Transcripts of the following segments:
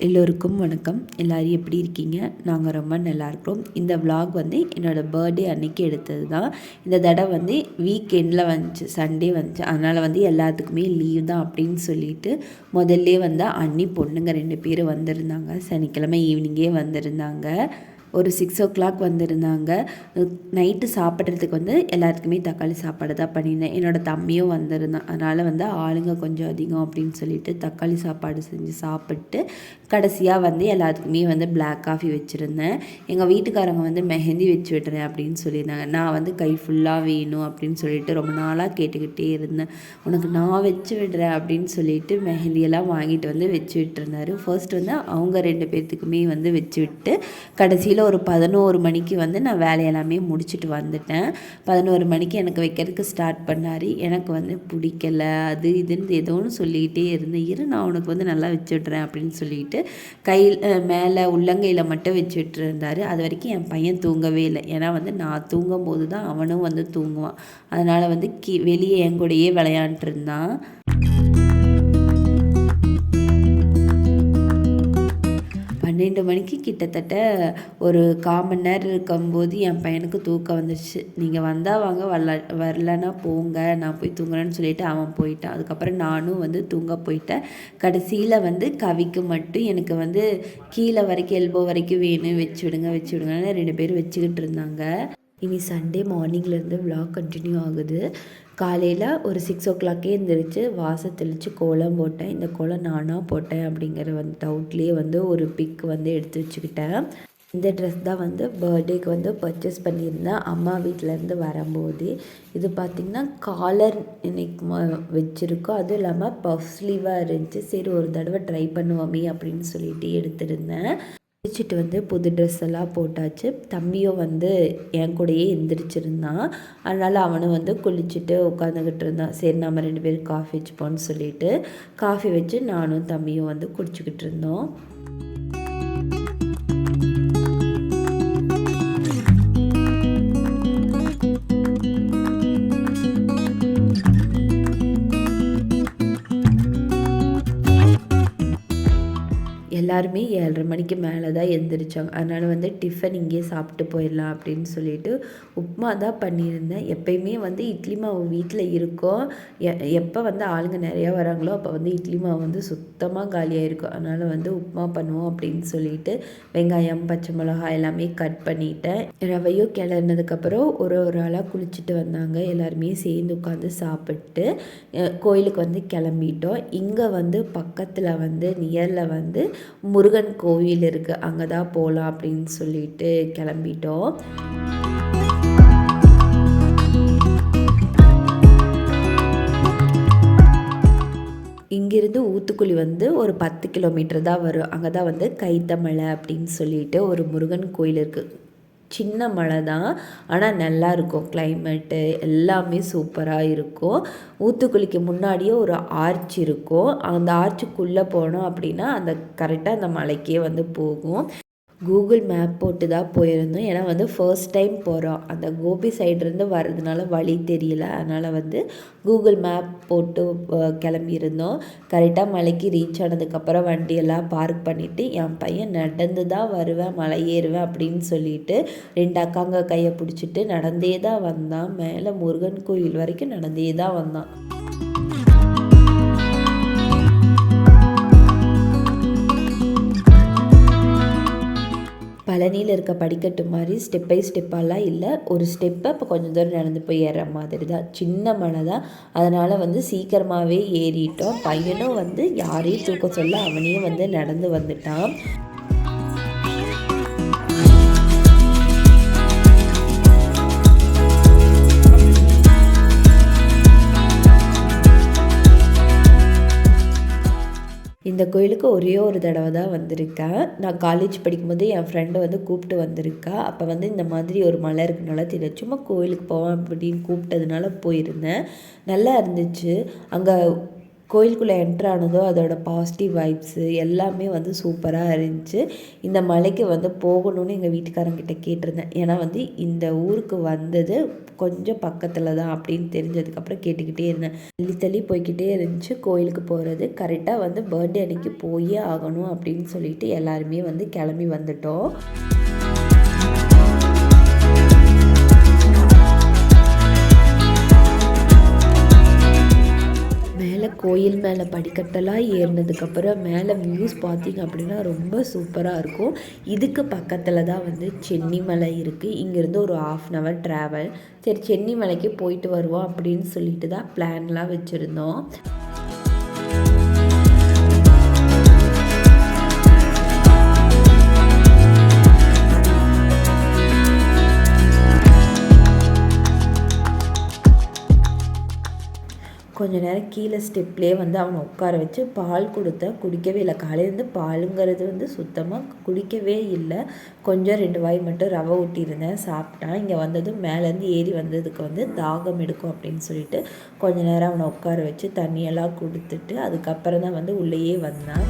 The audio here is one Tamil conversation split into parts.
எல்லோருக்கும் வணக்கம். எல்லோரும் எப்படி இருக்கீங்க? நாங்கள் ரொம்ப நல்லா இருக்கிறோம் இந்த விலாக் வந்து என்னோடய பர்த்டே அன்னைக்கு எடுத்தது தான் இந்த தடவை வந்து வீக்கெண்டில் வந்துச்சு. சண்டே வந்துச்சு. அதனால் வந்து எல்லாத்துக்குமே லீவ் தான் அப்படின்னு சொல்லிட்டு முதல்ல வந்து அண்ணி பொண்ணுங்க ரெண்டு பேரும் வந்திருந்தாங்க. சனிக்கிழமை ஈவினிங்கே வந்திருந்தாங்க. ஒரு சிக்ஸ் ஓ கிளாக் வந்திருந்தாங்க. நைட்டு சாப்பிட்றதுக்கு வந்து எல்லாத்துக்குமே தக்காளி சாப்பாடு தான் பண்ணியிருந்தேன். என்னோடய தம்பியும் வந்திருந்தான். அதனால் வந்து ஆளுங்க கொஞ்சம் அதிகம் அப்படின்னு சொல்லிட்டு தக்காளி சாப்பாடு செஞ்சு சாப்பிட்டு கடைசியாக வந்து எல்லாத்துக்குமே வந்து பிளாக் காஃபி வச்சுருந்தேன். எங்கள் வீட்டுக்காரங்க வந்து மெஹந்தி வச்சு விடுறேன் அப்படின்னு சொல்லியிருந்தாங்க. நான் வந்து கை ஃபுல்லாக வேணும் அப்படின்னு சொல்லிட்டு ரொம்ப நாளாக கேட்டுக்கிட்டே இருந்தேன். உனக்கு நான் வச்சு விடுறேன் அப்படின்னு சொல்லிட்டு மெஹந்தியெல்லாம் வாங்கிட்டு வந்து வச்சு விட்டுருந்தாரு. ஃபர்ஸ்ட் வந்து அவங்க ரெண்டு பேர்த்துக்குமே வந்து வச்சு விட்டு கடைசியில் ஒரு பதினோரு மணிக்கு வந்து நான் வேலையெல்லாமே முடிச்சுட்டு வந்துட்டேன். பதினோரு மணிக்கு எனக்கு வைக்கிறதுக்கு ஸ்டார்ட் பண்ணார். எனக்கு வந்து பிடிக்கல அது இதுன்னு ஏதோ ஒன்று சொல்லிக்கிட்டே இருந்தேன். இரு நான் உனக்கு வந்து நல்லா வச்சு விட்றேன் அப்படின்னு சொல்லிட்டு கையில் மேலே உள்ளங்கையில் மட்டும் வச்சு அது வரைக்கும் என் பையன் தூங்கவே இல்லை. ஏன்னா வந்து நான் தூங்கும் போது தான் அவனும் வந்து தூங்குவான். அதனால் வந்து கீ வெளியே என் கூடயே விளையாண்டுட்டு பன்னெண்டு மணிக்கு கிட்டத்தட்ட ஒரு கால் மணி நேரம் இருக்கும்போது என் பையனுக்கு தூக்கம் வந்துடுச்சு நீங்கள் வந்தால் வாங்க வரல வரலன்னா போங்க நான் போய் தூங்குறேன்னு சொல்லிவிட்டு அவன் போயிட்டான். அதுக்கப்புறம் நானும் வந்து தூங்க போயிட்டேன். கடைசியில் வந்து கவிக்கு மட்டும் எனக்கு வந்து கீழே வரைக்கும் எல்போ வரைக்கும் வேணும். வச்சு விடுங்க வச்சு விடுங்கன்னு ரெண்டு பேரும் வச்சுக்கிட்டு இருந்தாங்க. இனி சண்டே மார்னிங்லேருந்து vlog கண்டினியூ ஆகுது. காலையில் ஒரு சிக்ஸ் ஓ கிளாக்கே எழுந்திரிச்சு வாச தெளித்து கோலம் போட்டேன். இந்த கோலம் நானாக போட்டேன் அப்படிங்கிற வந்து டவுட்லேயே வந்து ஒரு பிக் வந்து எடுத்து வச்சுக்கிட்டேன். இந்த ட்ரெஸ் தான் வந்து பர்த்டேக்கு வந்து பர்ச்சேஸ் பண்ணியிருந்தேன். அம்மா வீட்டிலேருந்து வரும்போது. இது பார்த்திங்கன்னா காலர் இன்னைக்கு வச்சுருக்கோம். அதுவும் இல்லாமல் பஃப் ஸ்லீவாக இருந்துச்சு. சரி ஒரு தடவை ட்ரை பண்ணுவோமே அப்படின்னு சொல்லிட்டு எடுத்திருந்தேன். குளிச்சுட்டு வந்து புது ட்ரெஸ் எல்லாம் போட்டாச்சு. தம்பியும் வந்து என் கூடயே எந்திரிச்சிருந்தான். அதனால் அவனும் வந்து குளிச்சுட்டு உட்காந்துக்கிட்டு இருந்தான். சரி நம்ம ரெண்டு பேரும் காஃபி வச்சுப்போன்னு சொல்லிட்டு. காஃபி வச்சு நானும் தம்பியும் வந்து குடிச்சுக்கிட்டு இருந்தோம். எல்லாருமே ஏழரை மணிக்கு மேலே தான் எழுந்திரிச்சாங்க அதனால் வந்து டிஃபன் இங்கேயே சாப்பிட்டு போயிடலாம் அப்படின்னு சொல்லிட்டு உப்புமா தான் பண்ணியிருந்தேன். எப்பயுமே வந்து இட்லி மாவு வீட்டில் இருக்கும். எ எப்போ வந்து ஆளுங்க நிறையா வராங்களோ அப்போ வந்து இட்லி மாவு வந்து சுத்தமாக காலியாக இருக்கும் அதனால் வந்து உப்புமா பண்ணுவோம் அப்படின்னு சொல்லிட்டு வெங்காயம் பச்சை மிளகாய் எல்லாமே கட் பண்ணிட்டேன். ரவையும் கிளறினதுக்கப்புறம் ஒரு ஒரு ஆளாக குளிச்சுட்டு வந்தாங்க. எல்லாருமே சேர்ந்து உட்காந்து சாப்பிட்டு கோயிலுக்கு வந்து கிளம்பிட்டோம். இங்கே வந்து பக்கத்தில் வந்து நியரில் வந்து முருகன் கோவில் இருக்குது அங்கே தான் போகலாம் அப்படின்னு சொல்லிட்டு கிளம்பிட்டோம். இங்கிருந்து ஊத்துக்குழி வந்து ஒரு பத்து கிலோமீட்டர் தான் வரும். அங்கே தான் வந்து கைத்தமலை அப்படின்னு சொல்லிட்டு ஒரு முருகன் கோயில் இருக்குது சின்ன மலை தான் ஆனால் நல்லா இருக்கும். கிளைமேட்டு எல்லாமே சூப்பராக இருக்கும். ஊத்துக்குளிக்கு முன்னாடியே ஒரு ஆர்ச் இருக்கும். அந்த ஆர்ச்சுக்குள்ளே போனோம் அப்படின்னா அந்த கரெக்டாக அந்த மலைக்கே வந்து போகும். கூகுள் மேப் போட்டு தான் போயிருந்தோம். ஏன்னா வந்து ஃபர்ஸ்ட் டைம் போகிறோம் அந்த கோபி சைட்லேருந்து வர்றதுனால வழி தெரியல. அதனால் வந்து கூகுள் மேப் போட்டு கிளம்பியிருந்தோம். கரெக்டாக மலைக்கு ரீச் ஆனதுக்கப்புறம் வண்டியெல்லாம் பார்க் பண்ணிவிட்டு என் பையன் நடந்து தான் வருவேன் மலை ஏறுவேன் அப்படின்னு சொல்லிட்டு ரெண்டு அக்காங்க கையை பிடிச்சிட்டு நடந்தே தான் வந்தான். மேலே முருகன் கோயில் வரைக்கும் நடந்தே தான் வந்தான். பழனியில் இருக்க படிக்கட்டு மாதிரி ஸ்டெப் பை ஸ்டெப்பாலாம் இல்லை. ஒரு ஸ்டெப்பை இப்போ கொஞ்சம் தூரம் நடந்து போய் ஏறுற மாதிரி தான். சின்ன மலை தான். அதனால் வந்து சீக்கிரமாகவே ஏறிட்டோம். பையனும் வந்து யாரையும் தூக்க சொல்ல அவனையும் வந்து நடந்து வந்துட்டான். இந்த கோயிலுக்கு ஒரே ஒரு தடவை தான் வந்திருக்கேன் நான் காலேஜ் படிக்கும்போது என் ஃப்ரெண்டு வந்து கூப்பிட்டு வந்திருக்கா. அப்போ வந்து இந்த மாதிரி ஒரு மலை இருக்குனால தெரியல சும்மா கோயிலுக்கு போவேன் அப்படின்னு கூப்பிட்டதுனால போயிருந்தேன். நல்லா இருந்துச்சு. அங்கே கோயிலுக்குள்ளே என்ட்ரு ஆனதோ அதோட பாசிட்டிவ் வைப்ஸு எல்லாமே வந்து சூப்பராக இருந்துச்சு. இந்த மலைக்கு வந்து போகணும்னு எங்கள் வீட்டுக்காரங்கிட்ட கேட்டிருந்தேன். ஏன்னா வந்து இந்த ஊருக்கு வந்தது கொஞ்சம் பக்கத்தில் தான் அப்படின்னு தெரிஞ்சதுக்கப்புறம் கேட்டுக்கிட்டே இருந்தேன். தள்ளி தள்ளி போய்கிட்டே இருந்துச்சு. கோயிலுக்கு போகிறது கரெக்டாக வந்து பர்த்டே அன்னைக்கு போயே ஆகணும் அப்படின்னு சொல்லிட்டு எல்லாருமே வந்து கிளம்பி வந்துட்டோம். கோயில் மேலே படிக்கட்டெல்லாம் ஏறினதுக்கப்புறம் மேலே வியூஸ் பார்த்தீங்க அப்படின்னா ரொம்ப சூப்பராக இருக்கும். இதுக்கு பக்கத்தில் தான் வந்து சென்னிமலை இருக்குது இங்கேருந்து ஒரு ஆஃப் அன் ஹவர் ட்ராவல் சரி சென்னிமலைக்கு போயிட்டு வருவோம் அப்படின்னு சொல்லிட்டு தான் பிளான்லாம் வச்சுருந்தோம். கொஞ்சம் நேரம் கீழே ஸ்டெப்லேயே வந்து அவனை உட்கார வச்சு பால் கொடுத்தா குடிக்கவே இல்லை. காலையிலேருந்து பாலுங்கிறது வந்து சுத்தமாக குடிக்கவே இல்லை. கொஞ்சம் ரெண்டு வாய் மட்டும் ரவை ஊட்டியிருந்தேன் சாப்பிட்டான். இங்கே வந்ததும் மேலேருந்து ஏறி வந்ததுக்கு வந்து தாகம் எடுக்கும் அப்படின்னு சொல்லிட்டு கொஞ்ச நேரம் அவனை உட்கார வச்சு தண்ணியெல்லாம் கொடுத்துட்டு அதுக்கப்புறம் தான் வந்து உள்ளேயே வந்தான்.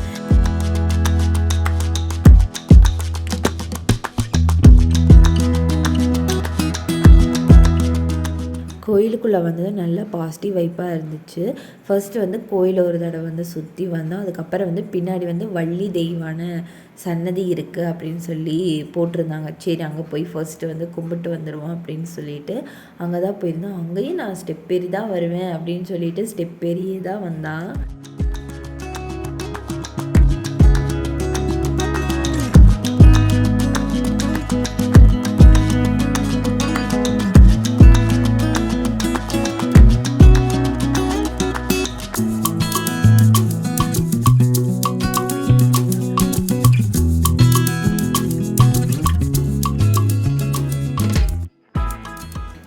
கோயிலுக்குள்ளே வந்தது நல்ல பாசிட்டிவ் வைப்பாக இருந்துச்சு. ஃபஸ்ட்டு வந்து கோயில் ஒரு தடவை வந்து சுற்றி வந்தோம். அதுக்கப்புறம் வந்து பின்னாடி வந்து வள்ளி தெய்வான சன்னதி இருக்குது அப்படின்னு சொல்லி போட்டிருந்தாங்க. சரி அங்கே போய் ஃபர்ஸ்ட்டு வந்து கும்பிட்டு வந்துடுவோம் அப்படின்னு சொல்லிட்டு அங்கே தான் போயிருந்தோம். அங்கேயும் நான் ஸ்டெப் ஏறி தான் வருவேன் அப்படின்னு சொல்லிட்டு ஸ்டெப் ஏறியே தான் வந்தான்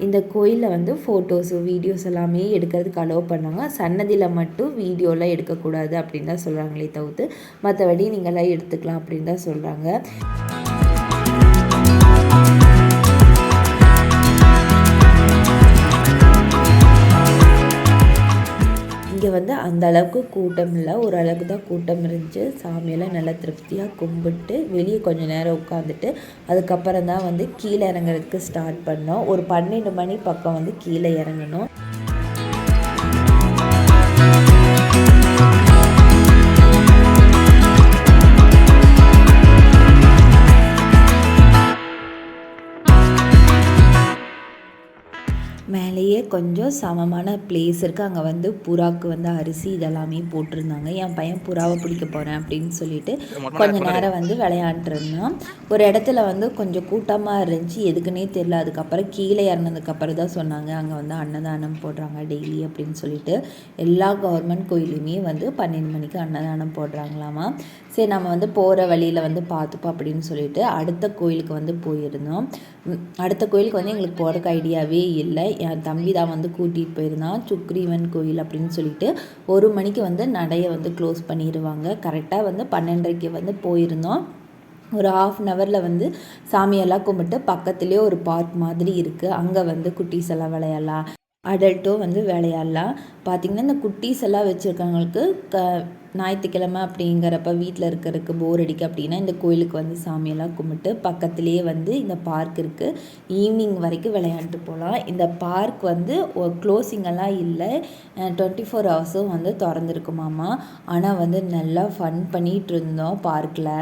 இந்த கோயிலில் வந்து ஃபோட்டோஸு வீடியோஸ் எல்லாமே எடுக்கிறதுக்கு அலோவ் பண்ணாங்க சன்னதியில் மட்டும் வீடியோலாம் எடுக்கக்கூடாது அப்படின்னு தான் சொல்கிறாங்களே தவிர்த்து மற்றபடி நீங்களாம் எடுத்துக்கலாம் அப்படின்னு தான் சொல்கிறாங்க இங்கே வந்து அந்த அளவுக்கு கூட்டம் இல்லை. ஓரளவுக்கு தான் கூட்டம் இருந்துச்சு. சாமியெல்லாம் நல்லா திருப்தியாக கும்பிட்டு வெளியே கொஞ்சம் நேரம் உட்காந்துட்டு அதுக்கப்புறம் தான் வந்து கீழே இறங்குறதுக்கு ஸ்டார்ட் பண்ணோம். ஒரு பன்னெண்டு மணி பக்கம் வந்து கீழே இறங்கணும் மேலேயே கொஞ்சம் சமமான பிளேஸ் இருக்குது அங்கே வந்து புறாவுக்கு வந்து அரிசி இதெல்லாமே போட்டிருந்தாங்க. என் பையன் புறாவை பிடிக்க போகிறேன் அப்படின்னு சொல்லிட்டு கொஞ்ச நேரம் வந்து விளையாண்டுருந்தான். ஒரு இடத்துல வந்து கொஞ்சம் கூட்டமாக இருந்துச்சு. எதுக்குன்னே தெரில அதுக்கப்புறம் கீழே இறந்ததுக்கப்புறம் தான் சொன்னாங்க. அங்கே வந்து அன்னதானம் போடுறாங்க டெய்லி அப்படின்னு சொல்லிட்டு. எல்லா கவர்மெண்ட் கோயிலுமே வந்து பன்னெண்டு மணிக்கு அன்னதானம் போடுறாங்களாமா. சரி நம்ம வந்து போகிற வழியில் வந்து பார்த்துப்போம் அப்படின்னு சொல்லிட்டு அடுத்த கோயிலுக்கு வந்து போயிருந்தோம். அடுத்த கோயிலுக்கு வந்து எங்களுக்கு போகிறக்கு ஐடியாவே இல்லை. என் தம்பி தான் வந்து கூட்டிகிட்டு போயிருந்தான். சுக்ரீவன் கோயில் அப்படின்னு சொல்லிட்டு ஒரு மணிக்கு வந்து நடையை வந்து க்ளோஸ் பண்ணிடுவாங்க கரெக்டாக வந்து பன்னெண்டரைக்கு வந்து போயிருந்தோம். ஒரு ஆஃப் அன் ஹவரில் வந்து சாமியெல்லாம் கும்பிட்டு பக்கத்துலேயே ஒரு பார்க் மாதிரி இருக்குது அங்கே வந்து குட்டீஸ் எல்லாம் விளையாடலாம். அடல்ட்டோ வந்து விளையாடலாம் பார்த்திங்கன்னா இந்த குட்டீஸ் எல்லாம் வச்சுருக்கவங்களுக்கு க ஞாயிற்றுக்கிழமை அப்படிங்கிறப்ப வீட்டில் இருக்கிறதுக்கு போர் அடிக்க அப்படின்னா இந்த கோயிலுக்கு வந்து சாமியெல்லாம் கும்பிட்டு பக்கத்துலேயே வந்து இந்த பார்க் இருக்குது ஈவினிங் வரைக்கும் விளையாண்டு போகலாம் இந்த பார்க் வந்து க்ளோசிங்கெல்லாம் இல்லை. டுவெண்ட்டி ஃபோர் ஹவர்ஸும் வந்து திறந்துருக்குமாமா ஆனால் வந்து நல்லா ஃபன் பண்ணிகிட்டு இருந்தோம் பார்க்கில்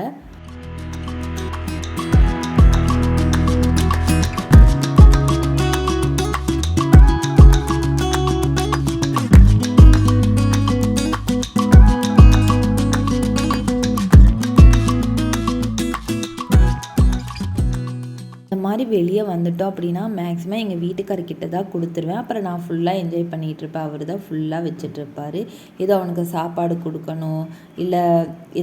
மாதிரி வெளியே வந்துட்டோம் அப்படின்னா மேக்ஸிமம் எங்கள் வீட்டுக்காரர்கிட்ட தான் கொடுத்துருவேன். அப்புறம் நான் ஃபுல்லாக என்ஜாய் பண்ணிகிட்ருப்பேன் அவர் தான் ஃபுல்லாக வச்சிட்ருப்பார் ஏதோ அவனுக்கு சாப்பாடு கொடுக்கணும். இல்லை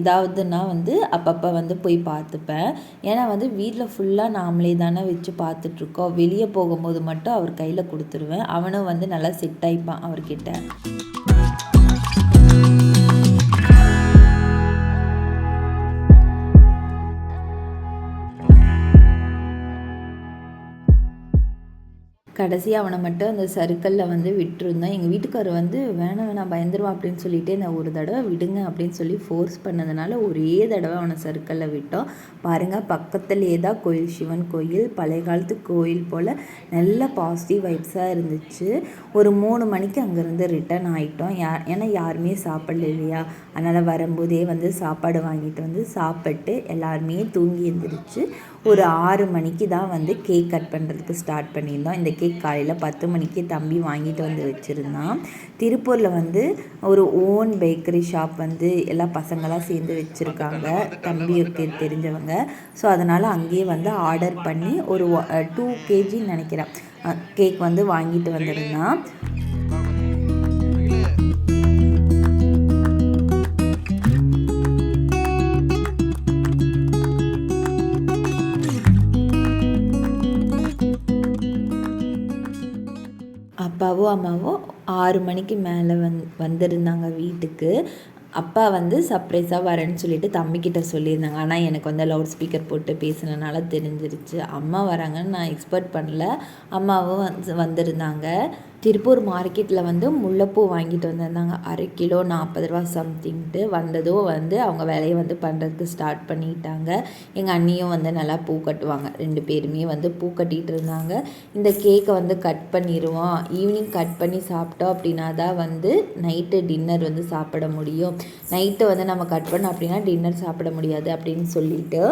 ஏதாவதுன்னா வந்து அப்பப்போ வந்து போய் பார்த்துப்பேன். ஏன்னா வந்து வீட்டில் ஃபுல்லாக நாமளே தானே வச்சு பார்த்துட்ருக்கோம் வெளியே போகும்போது மட்டும் அவர் கையில் கொடுத்துருவேன். அவனும் வந்து நல்லா செட் ஆகிப்பான் அவர்கிட்ட. கடைசியாக அவனை மட்டும் அந்த சர்க்கிளில் வந்து விட்டுருந்தேன் எங்கள் வீட்டுக்காரர் வந்து வேணாம் வேணாம் பயந்துருவான் அப்படின்னு சொல்லிட்டு நான் ஒரு தடவை விடுங்க அப்படின்னு சொல்லி ஃபோர்ஸ் பண்ணதுனால ஒரே தடவை அவனை சர்க்கிளில் விட்டோம். பாருங்கள் பக்கத்துலேயே தான் கோயில் சிவன் கோயில் பழைய காலத்து கோயில் போல் நல்ல பாசிட்டிவ் வைப்ஸாக இருந்துச்சு. ஒரு மூணு மணிக்கு அங்கேருந்து ரிட்டர்ன் ஆகிட்டோம் யா ஏன்னா யாருமே சாப்பிடல இல்லையா? அதனால் வரும்போதே வந்து சாப்பாடு வாங்கிட்டு வந்து சாப்பிட்டு எல்லாருமே தூங்கி எழுந்திரிச்சு ஒரு ஆறு மணிக்கு தான் வந்து கேக் கட் பண்ணுறதுக்கு ஸ்டார்ட் பண்ணியிருந்தோம். இந்த கேக் காலையில் பத்து மணிக்கு தம்பி வாங்கிட்டு வந்து வச்சுருந்தான். திருப்பூரில் வந்து ஒரு ஓன் பேக்கரி ஷாப் வந்து எல்லா பசங்களாம் சேர்ந்து வச்சுருக்காங்க. தம்பிக்கு தெரிஞ்சவங்க. ஸோ அதனால் அங்கேயே வந்து ஆர்டர் பண்ணி ஒரு டூ கேஜின்னு நினைக்கிறேன். கேக் வந்து வாங்கிட்டு வந்திருந்தான். அப்பாவும் அம்மாவும் ஆறு மணிக்கு மேலே வந் வந்திருந்தாங்க வீட்டுக்கு. அப்பா வந்து சர்ப்ரைஸாக வரேன்னு சொல்லிட்டு தம்பிக்கிட்ட சொல்லியிருந்தாங்க. ஆனால் எனக்கு வந்து லவுட் ஸ்பீக்கர் போட்டு பேசினனால தெரிஞ்சிருச்சு. அம்மா வராங்கன்னு நான் எக்ஸ்பெக்ட் பண்ணல. அம்மாவும் வந்து வந்திருந்தாங்க. திருப்பூர் மார்க்கெட்டில் வந்து முல்லைப்பூ வாங்கிட்டு வந்திருந்தாங்க. அரை கிலோ நாற்பது ரூபா சம்திங்ட்டு வந்ததும் வந்து அவங்க வேலையை வந்து பண்ணுறதுக்கு ஸ்டார்ட் பண்ணிட்டாங்க. எங்கள் அண்ணியும் வந்து நல்லா பூ கட்டுவாங்க. ரெண்டு பேருமே வந்து பூ கட்டிகிட்டு இருந்தாங்க. இந்த கேக்கை வந்து கட் பண்ணிடுவோம் ஈவினிங் கட் பண்ணி சாப்பிட்டோம் அப்படின்னா தான் வந்து நைட்டு டின்னர் வந்து சாப்பிட முடியும். நைட்டு வந்து நம்ம கட் பண்ணோம் அப்படின்னா டின்னர் சாப்பிட முடியாது அப்படின்னு சொல்லிட்டு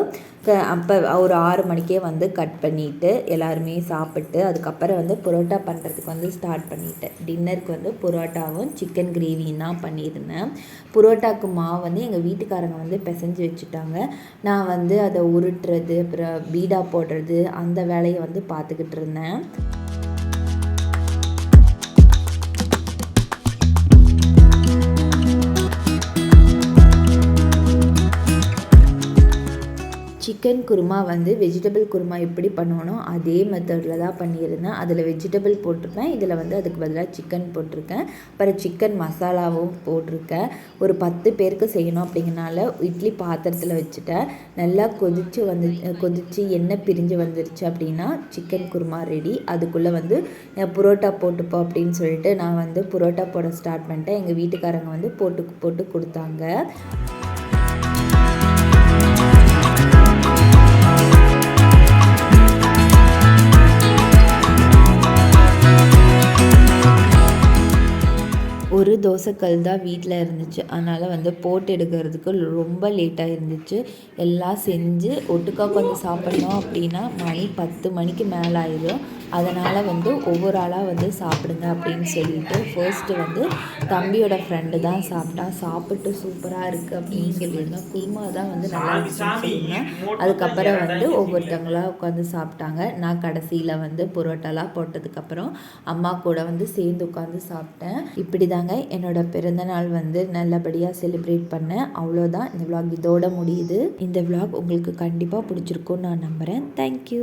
க அப்போ ஒரு ஆறு மணிக்கே வந்து கட் பண்ணிவிட்டு எல்லாருமே சாப்பிட்டு அதுக்கப்புறம் வந்து புரோட்டா பண்ணுறதுக்கு வந்து ஸ்டார்ட் பண்ணிட்டேன். டின்னருக்கு வந்து புரோட்டாவும் சிக்கன் கிரேவியும் தான் பண்ணியிருந்தேன். புரோட்டாக்கு மாவு வந்து எங்கள் வீட்டுக்காரங்க வந்து பிசைஞ்சு வச்சுட்டாங்க. நான் வந்து அதை உருட்டுறது அப்புறம் பீடா போடுறது அந்த வேலையை வந்து பார்த்துக்கிட்டு இருந்தேன். சிக்கன் குருமா வந்து வெஜிடபிள் குருமா எப்படி பண்ணுவோனோ அதே மெத்தடில் தான் பண்ணியிருந்தேன். அதில் வெஜிடபிள் போட்டிருப்பேன். இதில் வந்து அதுக்கு பதிலாக சிக்கன் போட்டிருக்கேன். அப்புறம் சிக்கன் மசாலாவும் போட்டிருக்கேன். ஒரு பத்து பேருக்கு செய்யணும் அப்படிங்கிறனால இட்லி பாத்திரத்தில் வச்சுட்டேன். நல்லா கொதித்து வந்து கொதித்து எண்ணெய் பிரிஞ்சு வந்துருச்சு அப்படின்னா சிக்கன் குருமா ரெடி அதுக்குள்ளே வந்து புரோட்டா போட்டுப்போம் அப்படின்னு சொல்லிட்டு நான் வந்து புரோட்டா போட ஸ்டார்ட் பண்ணிட்டேன். எங்கள் வீட்டுக்காரங்க வந்து போட்டு போட்டு கொடுத்தாங்க. ஒரு தோசைக்கல் தான் வீட்டில் இருந்துச்சு. அதனால் வந்து போட்டு எடுக்கிறதுக்கு ரொம்ப லேட்டாக இருந்துச்சு. எல்லாம் செஞ்சு ஒட்டுக்கா கொஞ்சம் சாப்பிட்ணும் அப்படின்னா மணி பத்து மணிக்கு மேலே ஆயிடும் அதனால் வந்து ஒவ்வொரு ஆளாக வந்து சாப்பிடுங்க அப்படின்னு சொல்லிட்டு ஃபர்ஸ்ட்டு வந்து தம்பியோட ஃப்ரெண்டு தான் சாப்பிட்டா. சாப்பிட்டு சூப்பராக இருக்குது அப்படின்னு சொல்லியிருந்தோம் குருமா தான் வந்து நல்லா இருந்துச்சுன்னு சொல்லியிருந்தேன் அதுக்கப்புறம் வந்து ஒவ்வொருத்தவங்களாக உட்காந்து சாப்பிட்டாங்க. நான் கடைசியில் வந்து புரோட்டாலாம் போட்டதுக்கப்புறம் அம்மா கூட வந்து சேர்ந்து உட்காந்து சாப்பிட்டேன். இப்படி தாங்க என்னோடய பிறந்தநாள் வந்து நல்லபடியாக செலிப்ரேட் பண்ணேன். அவ்வளோதான் இந்த விளாக் இதோட முடியுது. இந்த விளாக் உங்களுக்கு கண்டிப்பாக பிடிச்சிருக்கும்னு நான் நம்புகிறேன் தேங்க்யூ